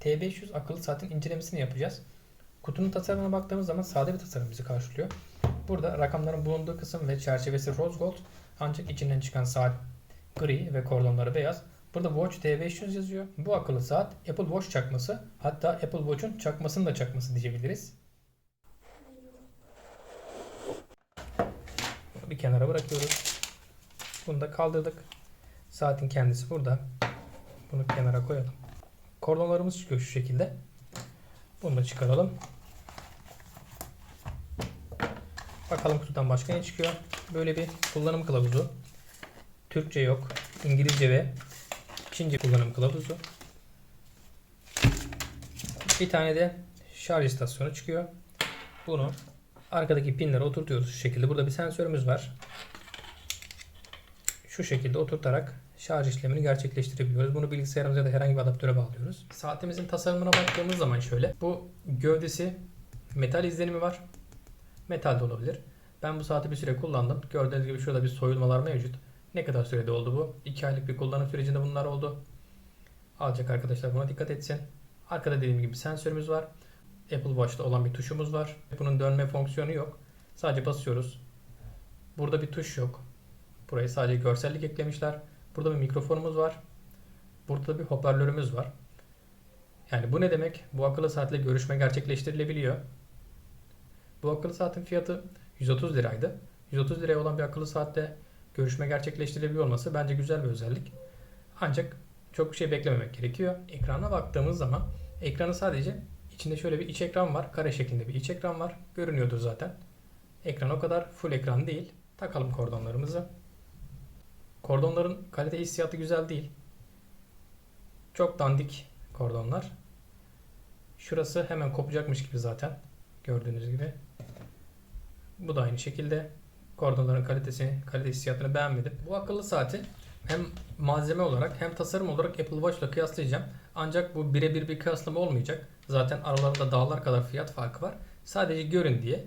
T500 akıllı saatin incelemesini yapacağız. Kutunun tasarımına baktığımız zaman sade bir tasarım bizi karşılıyor. Burada rakamların bulunduğu kısım ve çerçevesi rose gold ancak içinden çıkan saat gri ve kordonları beyaz. Burada Watch T500 yazıyor. Bu akıllı saat Apple Watch çakması hatta Apple Watch'un çakmasının da çakması diyebiliriz. Bunu bir kenara bırakıyoruz. Bunu da kaldırdık. Saatin kendisi burada. Bunu kenara koyalım. Kordonlarımız çıkıyor şu şekilde. Bunu da çıkaralım. Bakalım kutudan başka ne çıkıyor. Böyle bir kullanım kılavuzu. Türkçe yok. İngilizce ve Çince kullanım kılavuzu. Bir tane de şarj istasyonu çıkıyor. Bunu arkadaki pinlere oturtuyoruz şu şekilde. Burada bir sensörümüz var. Şu şekilde oturtarak şarj işlemini gerçekleştirebiliyoruz. Bunu bilgisayarımıza da herhangi bir adaptöre bağlıyoruz. Saatimizin tasarımına baktığımız zaman şöyle. Bu gövdesi metal izlenimi var. Metal de olabilir. Ben bu saati bir süre kullandım. Gördüğünüz gibi şurada bir soyulmalar mevcut. Ne kadar sürede oldu bu? 2 aylık bir kullanım sürecinde bunlar oldu. Alacak arkadaşlar buna dikkat etsin. Arkada dediğim gibi sensörümüz var. Apple Watch'ta olan bir tuşumuz var. Bunun dönme fonksiyonu yok. Sadece basıyoruz. Burada bir tuş yok. Buraya sadece görsellik eklemişler. Burada bir mikrofonumuz var. Burada da bir hoparlörümüz var. Yani bu ne demek? Bu akıllı saatle görüşme gerçekleştirilebiliyor. Bu akıllı saatin fiyatı 130 liraydı. 130 liraya olan bir akıllı saatte görüşme gerçekleştirilebiliyor olması bence güzel bir özellik. Ancak çok bir şey beklememek gerekiyor. Ekrana baktığımız zaman ekranı sadece içinde şöyle bir iç ekran var. Kare şeklinde bir iç ekran var. Görünüyordur zaten. Ekran o kadar full ekran değil. Takalım kordonlarımızı. Kordonların kalite hissiyatı güzel değil. Çok dandik kordonlar. Şurası hemen kopacakmış gibi zaten. Gördüğünüz gibi. Bu da aynı şekilde. Kordonların kalitesini, kalite hissiyatını beğenmedim. Bu akıllı saati hem malzeme olarak hem tasarım olarak Apple Watch ile kıyaslayacağım. Ancak bu birebir bir kıyaslama olmayacak. Zaten aralarında dağlar kadar fiyat farkı var. Sadece görün diye.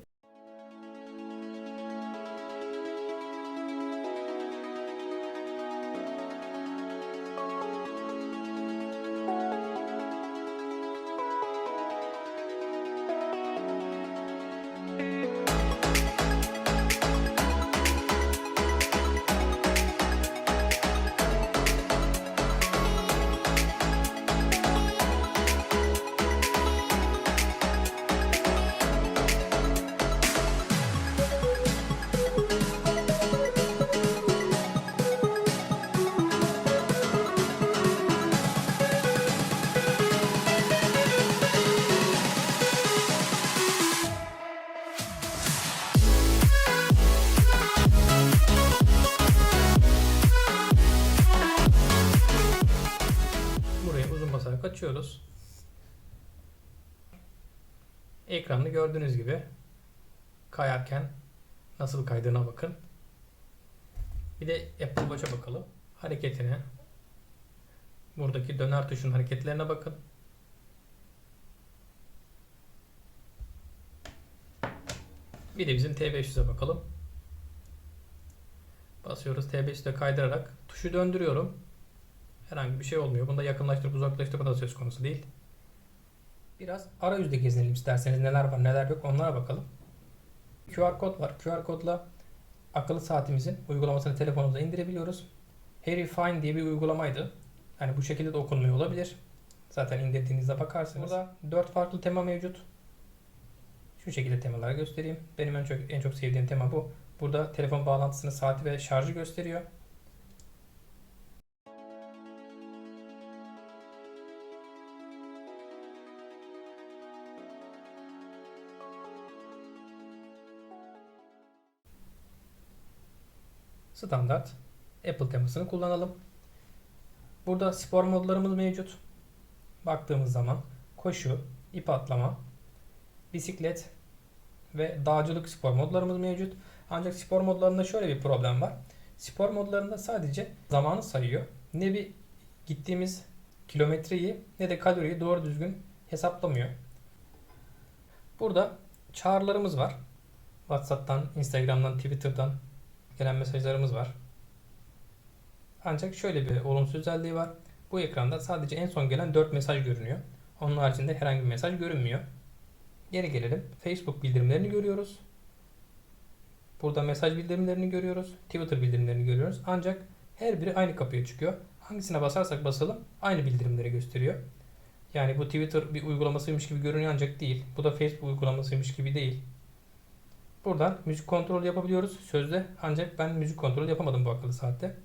Basarak açıyoruz. Gördüğünüz gibi kayarken nasıl kaydığına bakın. Bir de Apple Watch'a bakalım. Hareketine. Buradaki döner tuşun hareketlerine bakın. Bir de bizim T500'e bakalım. Basıyoruz T500'e kaydırarak tuşu döndürüyorum. Herhangi bir şey olmuyor. Bunda yakınlaştırıp uzaklaştırma da söz konusu değil. Biraz arayüzde gezinelim isterseniz. Neler var neler yok onlara bakalım. QR kod var. QR kodla akıllı saatimizin uygulamasını telefonumuza indirebiliyoruz. Harry Fine diye bir uygulamaydı. Yani bu şekilde de okunmuyor olabilir. Zaten indirdiğinizde bakarsınız. Burada 4 farklı tema mevcut. Şu şekilde temaları göstereyim. Benim en çok en çok sevdiğim tema bu. Burada telefon bağlantısını, saati ve şarjı gösteriyor. Standart Apple temasını kullanalım. Burada spor modlarımız mevcut. Baktığımız zaman koşu, ip atlama, bisiklet ve dağcılık spor modlarımız mevcut. Ancak spor modlarında şöyle bir problem var. Spor modlarında sadece zamanı sayıyor. Ne bir gittiğimiz kilometreyi ne de kaloriyi doğru düzgün hesaplamıyor. Burada çağrılarımız var. WhatsApp'tan, Instagram'dan, Twitter'dan gelen mesajlarımız var. Ancak şöyle bir olumsuz özelliği var. Bu ekranda sadece en son gelen 4 mesaj görünüyor. Onun haricinde herhangi bir mesaj görünmüyor. Geri gelelim. Facebook bildirimlerini görüyoruz. Burada mesaj bildirimlerini görüyoruz. Twitter bildirimlerini görüyoruz. Ancak her biri aynı kapıya çıkıyor. Hangisine basarsak basalım aynı bildirimleri gösteriyor. Yani bu Twitter bir uygulamasıymış gibi görünüyor ancak değil. Bu da Facebook uygulamasıymış gibi değil. Buradan müzik kontrolü yapabiliyoruz sözde. Ancak ben müzik kontrolü yapamadım bu akıllı saatte.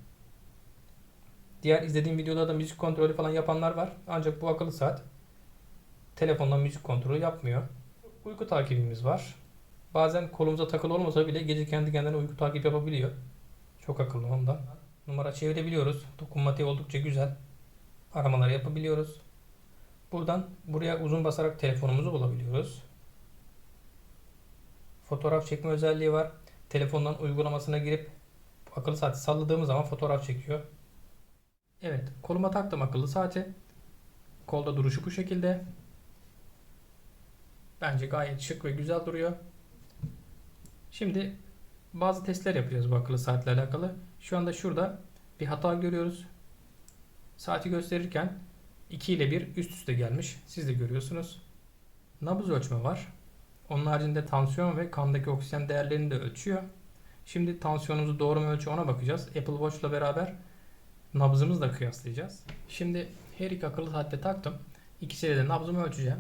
Diğer izlediğim videolarda müzik kontrolü falan yapanlar var. Ancak bu akıllı saat telefondan müzik kontrolü yapmıyor. Uyku takibimiz var. Bazen kolumuza takılı olmasa bile gece kendi kendine uyku takip yapabiliyor. Çok akıllı ondan. Numara çevirebiliyoruz. Dokunmatiği oldukça güzel. Aramaları yapabiliyoruz. Buradan buraya uzun basarak telefonumuzu bulabiliyoruz. Fotoğraf çekme özelliği var. Telefondan uygulamasına girip akıllı saati salladığımız zaman fotoğraf çekiyor. Evet, koluma taktım akıllı saati. Kolda duruşu bu şekilde. Bence gayet şık ve güzel duruyor. Şimdi bazı testler yapacağız bu akıllı saatle alakalı. Şu anda şurada bir hata görüyoruz. Saati gösterirken 2 ile 1 üst üste gelmiş. Siz de görüyorsunuz. Nabız ölçme var. Onun haricinde tansiyon ve kandaki oksijen değerlerini de ölçüyor. Şimdi tansiyonumuzu doğru mu ölçüyor ona bakacağız. Apple Watch ile beraber nabzımızı da kıyaslayacağız. Şimdi her iki akıllı saatte taktım. İkisiyle de nabzımı ölçeceğim.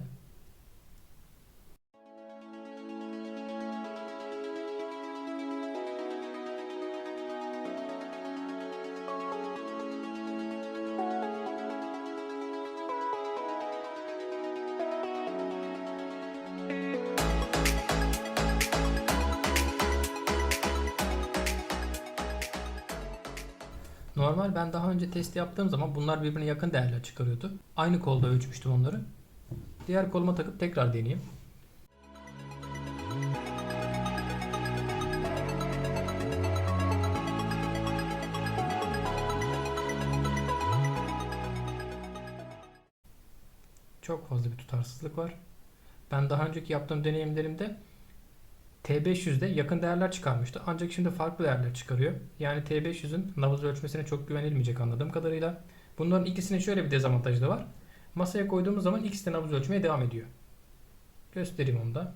Normal ben daha önce test yaptığım zaman bunlar birbirine yakın değerler çıkarıyordu. Aynı kolda ölçmüştüm onları. Diğer koluma takıp tekrar deneyeyim. Çok fazla bir tutarsızlık var. Ben daha önceki yaptığım deneyimlerimde T500'de yakın değerler çıkarmıştı. Ancak şimdi farklı değerler çıkarıyor. Yani T500'ün nabız ölçmesine çok güvenilmeyecek anladığım kadarıyla. Bunların ikisinin şöyle bir dezavantajı da var. Masaya koyduğumuz zaman ikisi de nabız ölçmeye devam ediyor. Göstereyim onu da.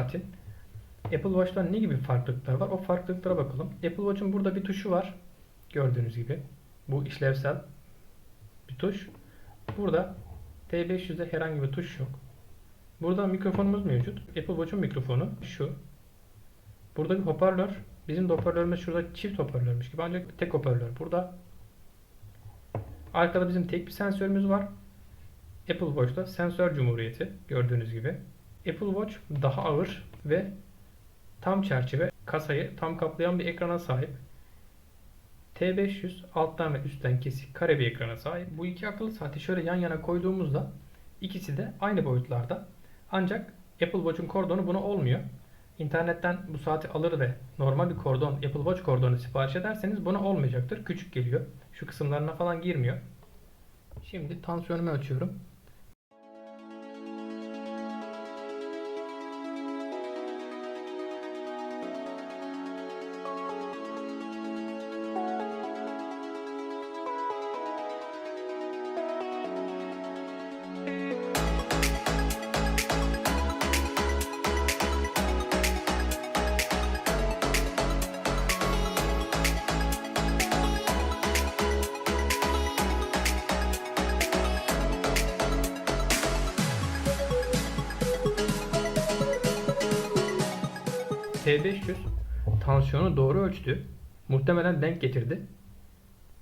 Saatin Apple Watch'tan ne gibi farklılıklar var? O farklılıklara bakalım. Apple Watch'un burada bir tuşu var. Gördüğünüz gibi. Bu işlevsel bir tuş. Burada T500'de herhangi bir tuş yok. Burada mikrofonumuz mevcut. Apple Watch'un mikrofonu şu. Burada bir hoparlör. Bizim de hoparlörümüz şurada çift hoparlörmüş gibi ancak tek hoparlör burada. Arkada bizim tek bir sensörümüz var. Apple Watch'ta sensör cumhuriyeti gördüğünüz gibi. Apple Watch daha ağır ve tam çerçeve kasayı tam kaplayan bir ekrana sahip. T500 alttan ve üstten kesik kare bir ekrana sahip. Bu iki akıllı saati şöyle yan yana koyduğumuzda ikisi de aynı boyutlarda. Ancak Apple Watch'un kordonu buna olmuyor. İnternetten bu saati alır ve normal bir kordon, Apple Watch kordonu sipariş ederseniz buna olmayacaktır. Küçük geliyor. Şu kısımlarına falan girmiyor. Şimdi tansiyonumu ölçüyorum. T500 tansiyonu doğru ölçtü. Muhtemelen denk getirdi.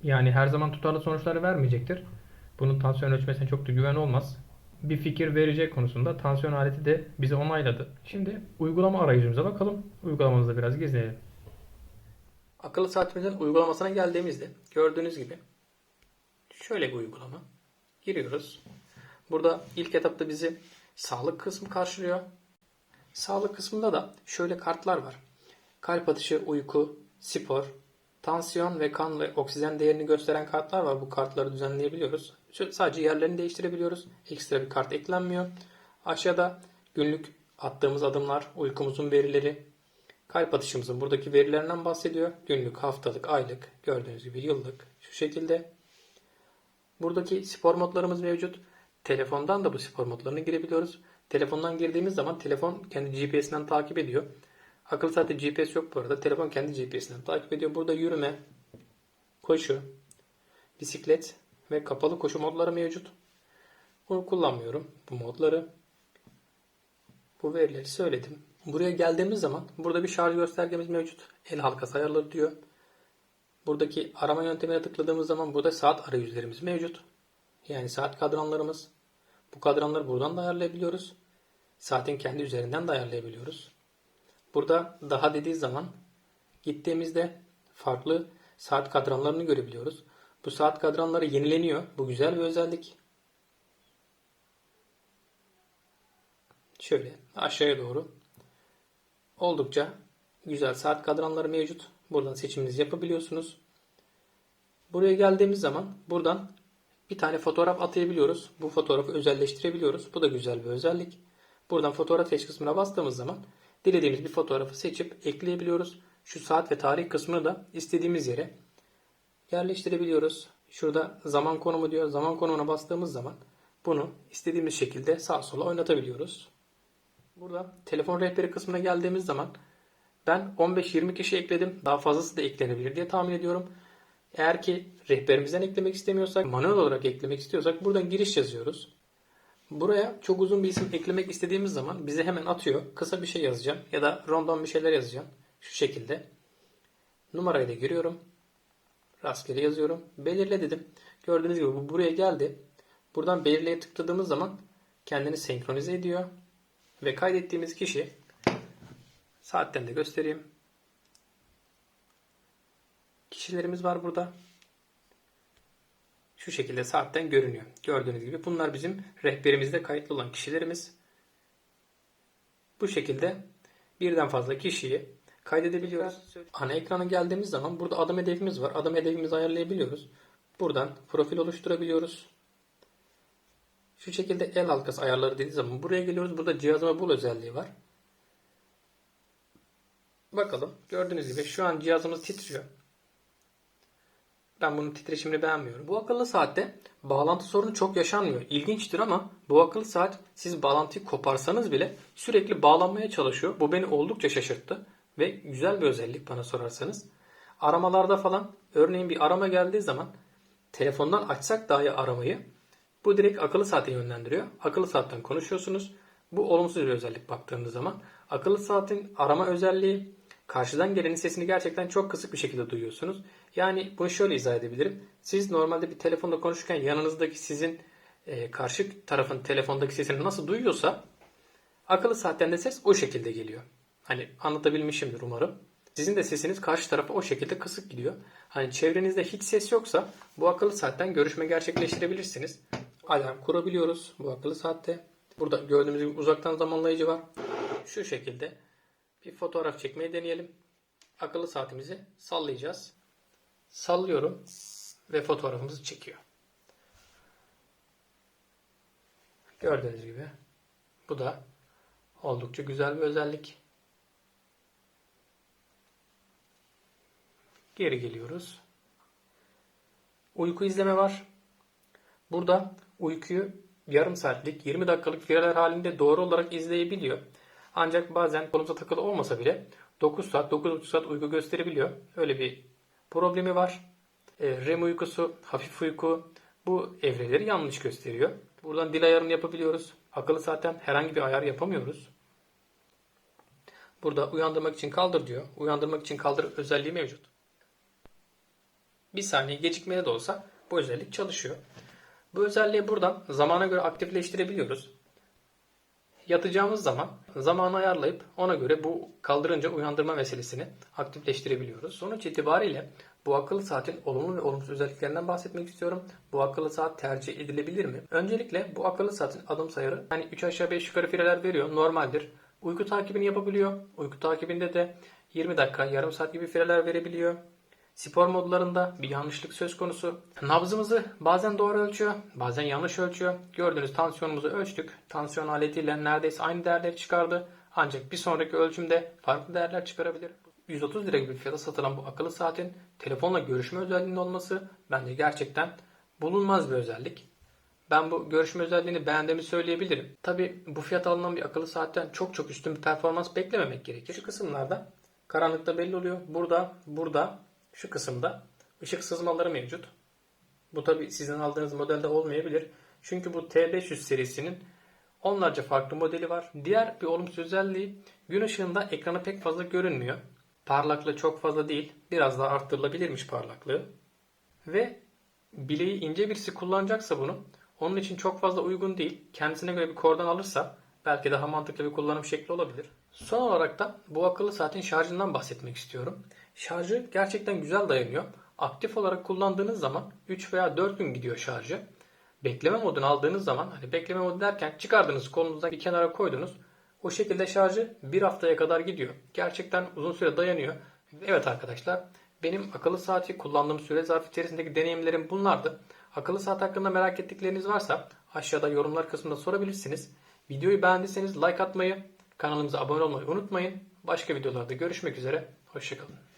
Yani her zaman tutarlı sonuçları vermeyecektir. Bunun tansiyon ölçmesine çok da güven olmaz. Bir fikir verecek konusunda tansiyon aleti de bize onayladı. Şimdi uygulama arayüzümüze bakalım. Uygulamamızda biraz gezelim. Akıllı saatimizin uygulamasına geldiğimizde gördüğünüz gibi şöyle bir uygulama. Giriyoruz. Burada ilk etapta bizi sağlık kısmı karşılıyor. Sağlık kısmında da şöyle kartlar var. kalp atışı, uyku, spor, tansiyon ve kan ve oksijen değerini gösteren kartlar var. Bu kartları düzenleyebiliyoruz. Sadece yerlerini değiştirebiliyoruz. Ekstra bir kart eklenmiyor. Aşağıda günlük attığımız adımlar, uykumuzun verileri, kalp atışımızın buradaki verilerinden bahsediyor. Günlük, haftalık, aylık, gördüğünüz gibi yıllık şu şekilde. Buradaki spor modlarımız mevcut. Telefondan da bu spor modlarına girebiliyoruz. Telefondan girdiğimiz zaman telefon kendi GPS'inden takip ediyor. Akıllı saatte GPS yok bu arada. Telefon kendi GPS'inden takip ediyor. Burada yürüme, koşu, bisiklet ve kapalı koşu modları mevcut. Bunu kullanmıyorum bu modları. Bu verileri söyledim. Buraya geldiğimiz zaman burada bir şarj göstergemiz mevcut. El halkası ayarları diyor. Buradaki arama yöntemine tıkladığımız zaman burada saat arayüzlerimiz mevcut. Yani saat kadranlarımız. Bu kadranları buradan da ayarlayabiliyoruz. Saatin kendi üzerinden de ayarlayabiliyoruz. Burada daha dediği zaman gittiğimizde farklı saat kadranlarını görebiliyoruz. Bu saat kadranları yenileniyor. Bu güzel bir özellik. Şöyle aşağıya doğru oldukça güzel saat kadranları mevcut. Buradan seçiminizi yapabiliyorsunuz. Buraya geldiğimiz zaman buradan bir tane fotoğraf atayabiliyoruz. Bu fotoğrafı özelleştirebiliyoruz. Bu da güzel bir özellik. Buradan fotoğraf seç kısmına bastığımız zaman dilediğimiz bir fotoğrafı seçip ekleyebiliyoruz. Şu saat ve tarih kısmını da istediğimiz yere yerleştirebiliyoruz. Şurada zaman konumu diyor. Zaman konumuna bastığımız zaman bunu istediğimiz şekilde sağa sola oynatabiliyoruz. Burada telefon rehberi kısmına geldiğimiz zaman ben 15-20 kişi ekledim. Daha fazlası da eklenebilir diye tahmin ediyorum. Eğer ki rehberimizden eklemek istemiyorsak, manuel olarak eklemek istiyorsak buradan giriş yazıyoruz. Buraya çok uzun bir isim eklemek istediğimiz zaman bize hemen atıyor. Kısa bir şey yazacağım ya da random bir şeyler yazacağım. Şu şekilde. Numarayı da giriyorum. Rastgele yazıyorum. Belirle dedim. Gördüğünüz gibi bu buraya geldi. Buradan belirleye tıkladığımız zaman kendini senkronize ediyor. Ve kaydettiğimiz kişi saatten de göstereyim. Kişilerimiz var burada. Şu şekilde saatten görünüyor. Gördüğünüz gibi bunlar bizim rehberimizde kayıtlı olan kişilerimiz. Bu şekilde birden fazla kişiyi kaydedebiliyoruz. Ana ekrana geldiğimiz zaman burada adım hedefimiz var. Adım hedefimizi ayarlayabiliyoruz. Buradan profil oluşturabiliyoruz. Şu şekilde el halkası ayarları dediği zaman buraya geliyoruz. Burada cihazıma bul özelliği var. Bakalım. Gördüğünüz gibi şu an cihazımız titriyor. Ben bunun titreşimini beğenmiyorum. Bu akıllı saatte bağlantı sorunu çok yaşanmıyor. İlginçtir ama bu akıllı saat siz bağlantıyı koparsanız bile sürekli bağlanmaya çalışıyor. Bu beni oldukça şaşırttı ve güzel bir özellik bana sorarsanız. Aramalarda falan örneğin bir arama geldiği zaman telefondan açsak dahi aramayı bu direkt akıllı saate yönlendiriyor. Akıllı saatten konuşuyorsunuz. Bu olumsuz bir özellik baktığımız zaman. Akıllı saatin arama özelliği karşıdan gelenin sesini gerçekten çok kısık bir şekilde duyuyorsunuz. Yani bunu şöyle izah edebilirim. Siz normalde bir telefonda konuşurken yanınızdaki sizin e, karşı tarafın telefondaki sesini nasıl duyuyorsa akıllı saatten de ses o şekilde geliyor. Hani anlatabilmişimdir umarım. Sizin de sesiniz karşı tarafa o şekilde kısık gidiyor. Hani çevrenizde hiç ses yoksa bu akıllı saatten görüşme gerçekleştirebilirsiniz. Alarm kurabiliyoruz bu akıllı saatte. Burada gördüğümüz gibi uzaktan zamanlayıcı var. Şu şekilde bir fotoğraf çekmeyi deneyelim. Akıllı saatimizi sallayacağız. Sallıyorum ve fotoğrafımızı çekiyor. Gördüğünüz gibi bu da oldukça güzel bir özellik. Geri geliyoruz. Uyku izleme var. Burada uykuyu yarım saatlik, 20 dakikalık vireler halinde doğru olarak izleyebiliyor. Ancak bazen kolumuza takılı olmasa bile 9 saat, 9,5 saat uyku gösterebiliyor. Öyle bir problemi var. E, REM uykusu, hafif uyku bu evreleri yanlış gösteriyor. Buradan dil ayarını yapabiliyoruz. Akıllı saatten herhangi bir ayar yapamıyoruz. Burada uyandırmak için kaldır diyor. Uyandırmak için kaldır özelliği mevcut. Bir saniye gecikmeye de olsa bu özellik çalışıyor. Bu özelliği buradan zamana göre aktifleştirebiliyoruz. Yatacağımız zaman zamanı ayarlayıp ona göre bu kaldırınca uyandırma meselesini aktifleştirebiliyoruz. Sonuç itibariyle bu akıllı saatin olumlu ve olumsuz özelliklerinden bahsetmek istiyorum. Bu akıllı saat tercih edilebilir mi? Öncelikle bu akıllı saatin adım sayarı yani 3 aşağı 5 yukarı fireler veriyor. Normaldir. Uyku takibini yapabiliyor. Uyku takibinde de 20 dakika, yarım saat gibi fireler verebiliyor. Spor modlarında bir yanlışlık söz konusu. Nabzımızı bazen doğru ölçüyor, bazen yanlış ölçüyor. Gördüğünüz tansiyonumuzu ölçtük. Tansiyon aletiyle neredeyse aynı değerleri çıkardı. Ancak bir sonraki ölçümde farklı değerler çıkarabilir. 130 lira gibi fiyata satılan bu akıllı saatin telefonla görüşme özelliğinin olması bence gerçekten bulunmaz bir özellik. Ben bu görüşme özelliğini beğendiğimi söyleyebilirim. Tabi bu fiyat alınan bir akıllı saatten çok çok üstün bir performans beklememek gerekir. Şu kısımlarda karanlıkta belli oluyor. Burada, burada, şu kısımda ışık sızmaları mevcut. Bu tabi sizin aldığınız modelde olmayabilir. Çünkü bu T500 serisinin onlarca farklı modeli var. Diğer bir olumsuz özelliği gün ışığında ekranı pek fazla görünmüyor. Parlaklığı çok fazla değil. Biraz daha arttırılabilirmiş parlaklığı. Ve bileği ince birisi kullanacaksa bunu onun için çok fazla uygun değil. Kendisine göre bir kordan alırsa belki daha mantıklı bir kullanım şekli olabilir. Son olarak da bu akıllı saatin şarjından bahsetmek istiyorum. Şarjı gerçekten güzel dayanıyor. Aktif olarak kullandığınız zaman 3 veya 4 gün gidiyor şarjı. Bekleme modunu aldığınız zaman hani bekleme modu derken çıkardınız kolunuzdan bir kenara koydunuz. O şekilde şarjı bir haftaya kadar gidiyor. Gerçekten uzun süre dayanıyor. Evet arkadaşlar benim akıllı saati kullandığım süre zarfı içerisindeki deneyimlerim bunlardı. Akıllı saat hakkında merak ettikleriniz varsa aşağıda yorumlar kısmında sorabilirsiniz. Videoyu beğendiyseniz like atmayı, kanalımıza abone olmayı unutmayın. Başka videolarda görüşmek üzere. Hoşçakalın.